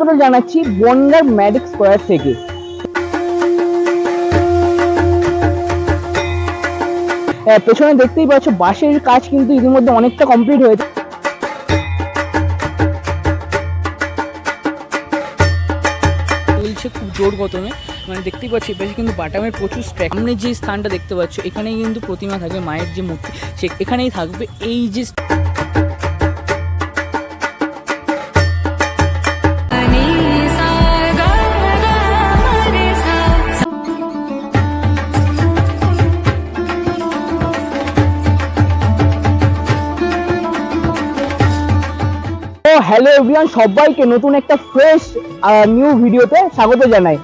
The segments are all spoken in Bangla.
স্বাগত জানাচ্ছি বনগার ম্যাডিক স্কোয়ার থেকে। পেছনে দেখতেই পাচ্ছ বাঁশের কাজ কিন্তু ইতিমধ্যে অনেকটা কমপ্লিট হয়েছে। চলছে খুব জোর গতমে মানে দেখতেই পাচ্ছি, এপাশে কিন্তু বাটামের প্রচুর স্ট্যাক সামনে যে স্থানটা দেখতে পাচ্ছ, এখানেই কিন্তু প্রতিমা থাকবে, মায়ের যে মূর্তি, সে এখানেই থাকবে। এই যে হ্যালো এভরিওয়ান সবাইকে নতুন একটা ফ্রেশ নিউ ভিডিওতে স্বাগত জানাই।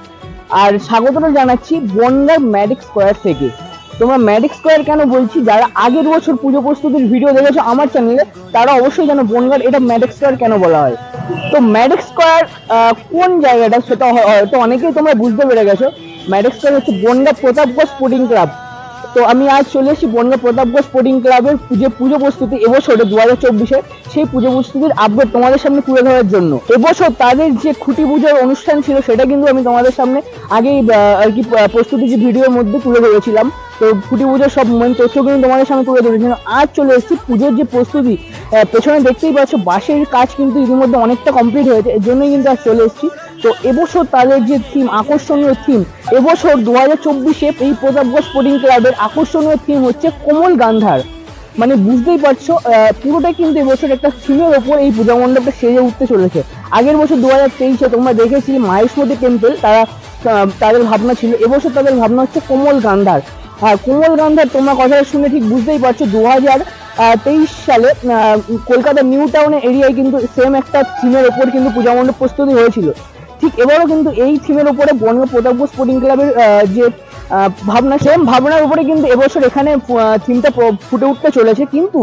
আর স্বাগতটা জানাচ্ছি বনগার ম্যাডিক স্কোয়ার থেকে। তোমরা ম্যাজিক স্কোয়ার কেন বলছি? যারা আগের বছর পুজো প্রস্তুতির ভিডিও দেখেছ আমার চ্যানেলে তারা অবশ্যই জানো বনগার এটা ম্যাডিক স্কোয়ার কেন বলা হয়? তো ম্যাডিক স্কোয়ার কোন জায়গাটা সেটা হয়- হয়তো অনেকেই তোমরা বুঝতে পেরে গেছো। ম্যাডিক স্কোয়ার হচ্ছে বনগা প্রতাপগড় স্পোর্টিং ক্লাব তো আমি আজ চলে এসেছি বনগা প্রতাপগড় স্পোর্টিং ক্লাবের যে পুজো প্রস্তুতি এবছরে দু হাজার চব্বিশে। সেই পুজো প্রস্তুতির আপডেট তোমাদের সামনে তুলে ধরার জন্য। এবছর তাদের যে খুঁটি পুজোর অনুষ্ঠান ছিল, সেটা কিন্তু আমি তোমাদের সামনে আগেই আর কি প্রস্তুতি যে ভিডিওর মধ্যে তুলে ধরেছিলাম। তো খুঁটি পুজোর সব মেন তথ্য কিন্তু তোমাদের সামনে তুলে ধরেছিলাম আজ চলে এসেছি পুজোর যে প্রস্তুতি পেছনে দেখতেই পাচ্ছ বাঁশের কাজ কিন্তু ইতিমধ্যে অনেকটা কমপ্লিট হয়েছে। এর জন্যই কিন্তু আজ চলে এসেছি। তো এবছর তাদের যে থিম আকর্ষণীয় থিম এবছর দু হাজার চব্বিশে এই প্রতাপগড় স্পোর্টিং ক্লাবের আকর্ষণীয় থিম হচ্ছে কোমল গান্ধার। মানে বুঝতেই পারছ পুরোটাই কিন্তু এবছর একটা থিমের ওপর এই পূজা মণ্ডপটা সেজে উঠতে চলেছে। আগের বছর দু হাজার তেইশে তোমরা দেখেছি মাহেশমতি টেম্পল তারা তাদের ভাবনা ছিল। এবছর তাদের ভাবনা হচ্ছে কোমল গান্ধার। আর কোমল গান্ধার তোমরা কথাটা শুনে ঠিক বুঝতেই পারছ দু হাজার তেইশ সালে কলকাতা নিউ টাউন এরিয়ায় কিন্তু সেম একটা থিমের ওপর কিন্তু পূজা মণ্ডপ প্রস্তুতি হয়েছিল। ঠিক এবারও কিন্তু এই থিমের উপরে বনগা প্রতাপগড় স্পোর্টিং ক্লাবের যে ভাবনা সেম ভাবনার উপরে কিন্তু এবছর এখানে থিমটা ফুটে উঠতে চলেছে। কিন্তু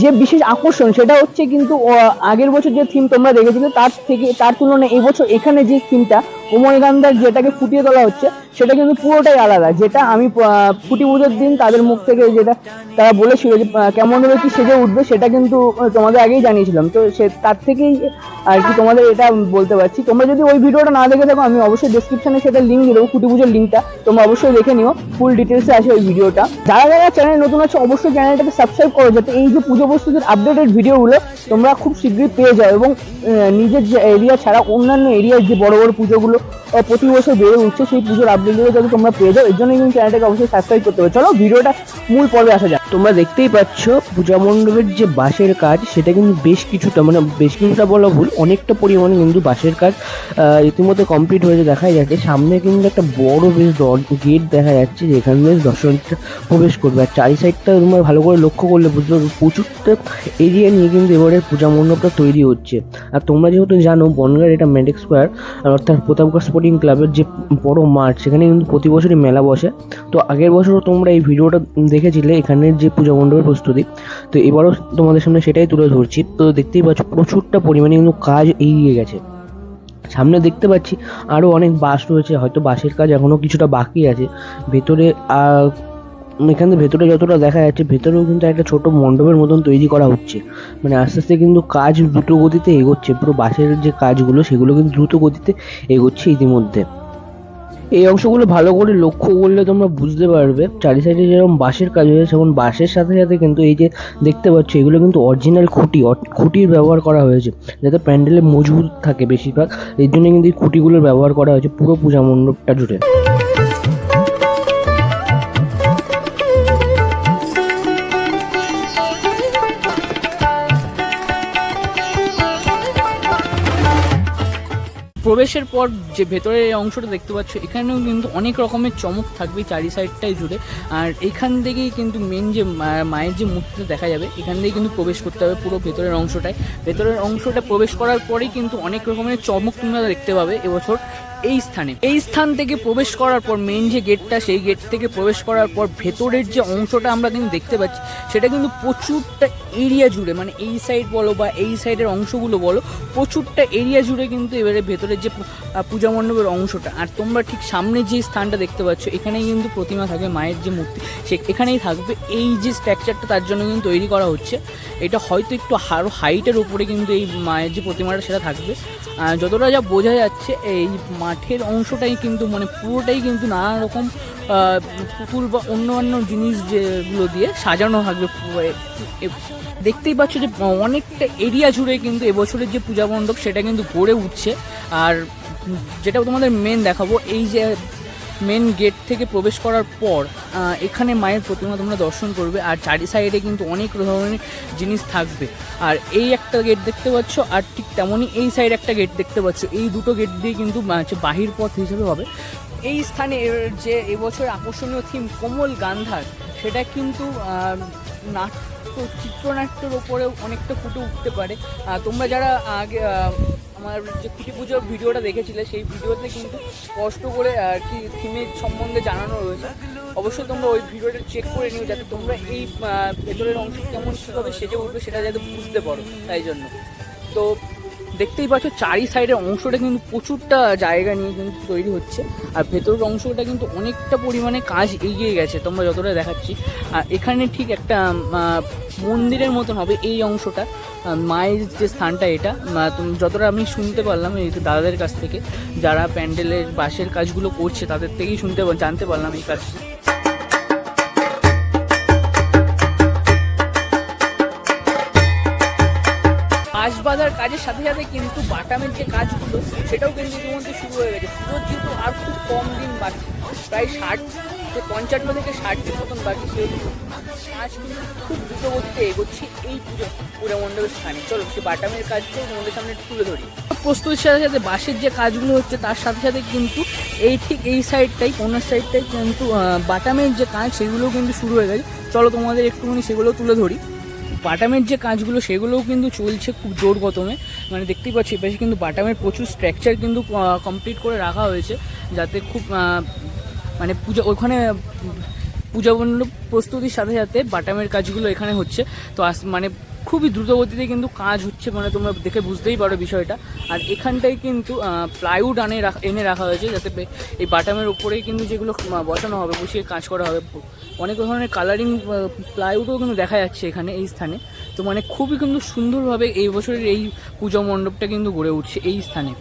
যে বিশেষ আকর্ষণ, সেটা হচ্ছে কিন্তু আগের বছর যে থিম তোমরা দেখেছিলে, তার থেকে, তার তুলনায় এবছর এখানে যে থিমটা কোমলগান্ধার যেটাকে ফুটিয়ে তোলা হচ্ছে সেটা কিন্তু পুরোটাই আলাদা। যেটা আমি ফুটি পুজোর দিন তাদের মুখ থেকে যেটা তারা বলেছিল যে আহ, কেমন ভাবে কি সেজে উঠবে সেটা কিন্তু তোমাদের আগেই জানিয়েছিলাম। তো সে তার থেকেই আর কি তোমাদের এটা বলতে পারছি। তোমরা যদি ওই ভিডিওটা না দেখে থাকো আমি অবশ্যই ডেসক্রিপশনে সেটা লিঙ্ক দিয়ে দেবো কুটি পুজোর লিঙ্কটা তোমরা অবশ্যই দেখে নিও ফুল ডিটেলসে আছে ওই ভিডিওটা। যারা যারা চ্যানেল নতুন আছে অবশ্যই চ্যানেলটাকে সাবস্ক্রাইব করো যাতে এই যে পুজো প্রস্তুতির আপডেটেড ভিডিওগুলো তোমরা খুব শীঘ্রই পেয়ে যাও। এবং নিজের যে এরিয়া ছাড়া অন্যান্য এরিয়ার যে বড় বড় পুজোগুলো প্রতি বছর বেড়ে উঠছে সেই পুজোর আপডেটগুলো যাতে তোমরা পেয়ে যাও, এর জন্য কিন্তু চ্যানেলটাকে অবশ্যই সাবস্ক্রাইব করতে হবে। চলো, ভিডিওটা মূল পর্বে আসা যাক। তোমরা দেখতেই পাচ্ছ, পূজা মণ্ডপের যে বাঁশের কাজ সেটা কিন্তু বেশ কিছুটা মানে বেশ কিছুটা বলা ভুল, অনেকটা পরিমাণে কিন্তু বাঁশের কাজ ইতিমধ্যে কমপ্লিট হয়েছে, দেখা যাচ্ছে। সামনে কিন্তু একটা বড় বেশ গেট দেখা যাচ্ছে, যেখান দিয়ে দর্শনার্থীরা প্রবেশ করবে। আর চারি সাইডটা তোমরা ভালো করে লক্ষ্য করলে বুঝতে পারবে প্রচুরটা এরিয়া নিয়ে কিন্তু এবারে পূজা মণ্ডপটা তৈরি হচ্ছে। আর তোমরা যেহেতু জানো বনগার এটা ম্যাডিক স্কোয়ার অর্থাৎ প্রতাপগড় স্পোর্টিং ক্লাবের যে বড় মাঠ, সেখানে কিন্তু প্রতি বছরই মেলা বসে। তো আগের বছরও তোমরা এই ভিডিওটা দেখেছিলে এখানের যে পূজা মণ্ডপের প্রস্তুতি। তো এবারও তোমাদের সামনে সেটাই তুলে ধরছি। তো দেখতেই পাচ্ছ, প্রচুরটা পরিমাণে কিন্তু কাজ এগিয়ে গেছে। সামনে দেখতে পাচ্ছি আরও অনেক বাস রয়েছে, হয়তো বাসের কাজ এখনও কিছুটা বাকি আছে। ভেতরে এখানে ভেতরে যতটা দেখা যাচ্ছে, ভেতরেও কিন্তু একটা ছোট মণ্ডপের মতন তৈরি করা হচ্ছে। মানে আস্তে আস্তে কিন্তু কাজ দ্রুত গতিতে এগোচ্ছে, পুরো বাসের যে কাজগুলো, সেগুলো কিন্তু দ্রুত গতিতে এগোচ্ছে ইতিমধ্যে। এই অংশগুলো ভালো করে লক্ষ্য করলে তোমরা বুঝতে পারবে। চারি সাইডে যেরকম বাঁশের কাজ হয়েছে সেমন বাঁশের সাথে সাথে কিন্তু এই যে দেখতে পাচ্ছ, এগুলো কিন্তু অরিজিনাল খুঁটি খুঁটির ব্যবহার করা হয়েছে। যাতে প্যান্ডেলে মজবুত থাকে বেশিরভাগ। এর জন্য কিন্তু এই খুঁটিগুলোর ব্যবহার করা হয়েছে পুরো পূজা মণ্ডপটা জুড়ে। প্রবেশের পর যে ভেতরের অংশটা দেখতে পাচ্ছ, এখানেও কিন্তু অনেক রকমের চমক থাকবে চারি সাইডটাই জুড়ে। আর এখান থেকেই কিন্তু মেন যে মায়ের যে মূর্তিটা দেখা যাবে, এখান থেকেই কিন্তু প্রবেশ করতে হবে পুরো ভেতরের অংশটায়। ভেতরের অংশটা প্রবেশ করার পরেই কিন্তু অনেক রকমের চমক তোমরা দেখতে পাবে এবছর। এই স্থানে। এই স্থান থেকে প্রবেশ করার পর মেন যে গেটটা সেই গেট থেকে প্রবেশ করার পর ভেতরের যে অংশটা আমরা কিন্তু দেখতে পাচ্ছি, সেটা কিন্তু প্রচুরটা এরিয়া জুড়ে মানে এই সাইড বলো বা এই সাইডের অংশগুলো বলো, প্রচুরটা এরিয়া জুড়ে কিন্তু এবারে ভেতরের যে পূজা মণ্ডপের অংশটা। আর তোমরা ঠিক সামনে যে স্থানটা দেখতে পাচ্ছ, এখানেই কিন্তু প্রতিমা থাকবে মায়ের যে মূর্তি। সে এখানেই থাকবে। এই যে স্ট্রাকচারটা তার জন্য কিন্তু তৈরি করা হচ্ছে। এটা হয়তো একটু আরও হাইটের উপরে কিন্তু এই মায়ের যে প্রতিমাটা, সেটা থাকবে। যতটা যা বোঝা যাচ্ছে, এই মাঠের অংশটাই কিন্তু মানে পুরোটাই কিন্তু নানা রকম পুতুল বা অন্য জিনিস যেগুলো দিয়ে সাজানো থাকবে দেখতেই পাচ্ছ যে অনেকটা এরিয়া জুড়ে কিন্তু এবছরের যে পূজা মণ্ডপ সেটা কিন্তু গড়ে উঠছে। আর যেটা তোমাদের মেন দেখাবো, এই যে মেন গেট থেকে প্রবেশ করার পর এখানে মায়ের প্রতিমা তোমরা দর্শন করবে। আর চারি সাইডে কিন্তু অনেক ধরনের জিনিস থাকবে। আর এই একটা গেট দেখতে পাচ্ছ, আর ঠিক তেমনই এই সাইড একটা গেট দেখতে পাচ্ছ। এই দুটো গেট দিয়ে কিন্তু বাহির পথ হিসেবে হবে। এই স্থানে যে এবছর আকর্ষণীয় থিম কোমল গান্ধার, সেটা কিন্তু নাট্য, চিত্রনাট্যের ওপরেও অনেকটা ফুটে উঠতে পারে। তোমরা যারা আগে আমার যে খুঁটি পুজোর ভিডিওটা দেখেছিলে, সেই ভিডিওতে কিন্তু স্পষ্ট করে আর কি থিমের সম্বন্ধে জানানো রয়েছে। অবশ্যই তোমরা ওই ভিডিওটা চেক করে নিও, যাতে তোমরা এই ভেতরের অংশ কেমন কীভাবে সেজে উঠবে সেটা যাতে বুঝতে পারো, তাই জন্য। তো দেখতেই পাচ্ছ, চারি সাইডের অংশটা কিন্তু প্রচুরটা জায়গা নিয়ে কিন্তু তৈরি হচ্ছে। আর ভেতরের অংশটা কিন্তু অনেকটা পরিমাণে কাজ এগিয়ে গেছে, তোমরা যতটা দেখাচ্ছি। আর এখানে ঠিক একটা মন্দিরের মতন হবে এই অংশটা। মায়ের যে স্থানটা এটা যতটা আমি শুনতে পারলাম, এই দাদাদের কাছ থেকে, যারা প্যান্ডেলের বাঁশের কাজগুলো করছে, তাদের থেকেই শুনতে জানতে পারলাম এই কাজটা। বাঁধার কাজের সাথে সাথে কিন্তু বাটামের যে কাজগুলো, সেটাও কিন্তু ইতিমধ্যে শুরু হয়ে গেছে। পুরো যেহেতু আর খুব কম দিন বাকি, প্রায় ষাট পঞ্চান্ন থেকে ষাট দিন মতন বাকি সেহেতু কাজ কিন্তু খুব দ্রুত গতিতে এগোচ্ছে এই পুজো পুজো মণ্ডপের স্থানে। চলো সে বাটামের কাজটাও তোমাদের সামনে তুলে ধরি। প্রস্তুতির সাথে সাথে বাঁশের যে কাজগুলো হচ্ছে, তার সাথে সাথে কিন্তু এই ঠিক এই সাইডটাই কোনার সাইডটাই কিন্তু বাটামের যে কাজ, সেগুলোও কিন্তু শুরু হয়ে গেছে। চলো তোমাদের একটুখানি সেগুলো তুলে ধরি। বাটামের যে কাজগুলো, সেগুলোও কিন্তু চলছে খুব জোর গতমে মানে দেখতেই পাচ্ছি, এপাশে কিন্তু বাটামের প্রচুর স্ট্রাকচার কিন্তু কমপ্লিট করে রাখা হয়েছে, যাতে খুব মানে পূজা, ওখানে পূজা প্রস্তুতির সাথে সাথে বাটামের কাজগুলো এখানে হচ্ছে। তো আস- মানে খুবই দ্রুত গতিতে কিন্তু কাজ হচ্ছে মানে তোমরা দেখে বুঝতেই পারো বিষয়টা। আর এখানটায় কিন্তু প্লাইউড আনে এনে রাখা হয়েছে যাতে এই বাটামের উপরেই কিন্তু যেগুলো বসানো হবে, বসিয়ে কাজ করা হবে। অনেক ধরনের কালারিং প্লাইউডও কিন্তু দেখা যাচ্ছে এখানে এই স্থানে। তো মানে খুবই কিন্তু সুন্দরভাবে এই বছরের এই পুজো মণ্ডপটা কিন্তু গড়ে উঠছে এই স্থানে।